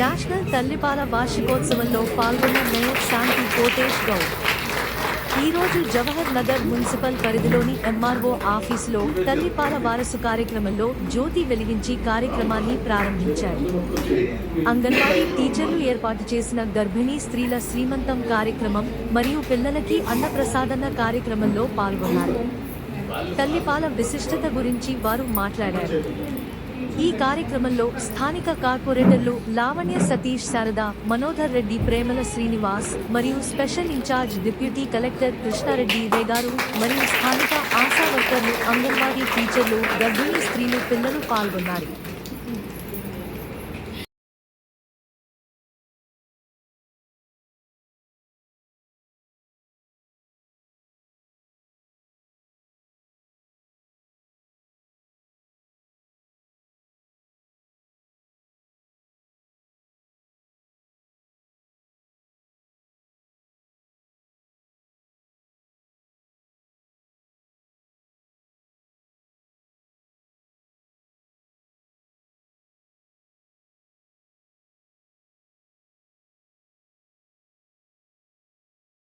National తల్లిపాల వార్షికోత్సవంలో పాల్గొన్న mayor శాంతి కోటేష్ గౌడ్. ఈరోజు జవహర్ నగర్ మున్సిపల్ పరిధిలోని ఎంఆర్ఓ ఆఫీసులో తల్లిపాల వారసు కార్యక్రమంలో జ్యోతి వెలిగించి కార్యక్రమాన్ని ప్రారంభించారు. అంగన్వాడీ టీచర్లు ఏర్పాటు చేసిన గర్భిణీ స్త్రీల శ్రీమంతం కార్యక్రమం మరియు పిల్లలకి అన్నప్రసాదన కార్యక్రమంలో పాల్గొన్నారు. తల్లిపాల విశిష్టత గురించి వారు మాట్లాడారు. ఈ కార్యక్రమంలో స్థానిక కార్పొరేటర్లు లావణ్య సతీష్ శారద మనోధర్ రెడ్డి ప్రేమల శ్రీనివాస్ మరియు special in charge deputy collector Krishnareddy రేగారు మరియు స్థానిక ఆశా వర్కర్లు అంగన్వాడీ టీచర్లు గర్భిణీ స్త్రీలు పిల్లలు పాల్గొన్నారు.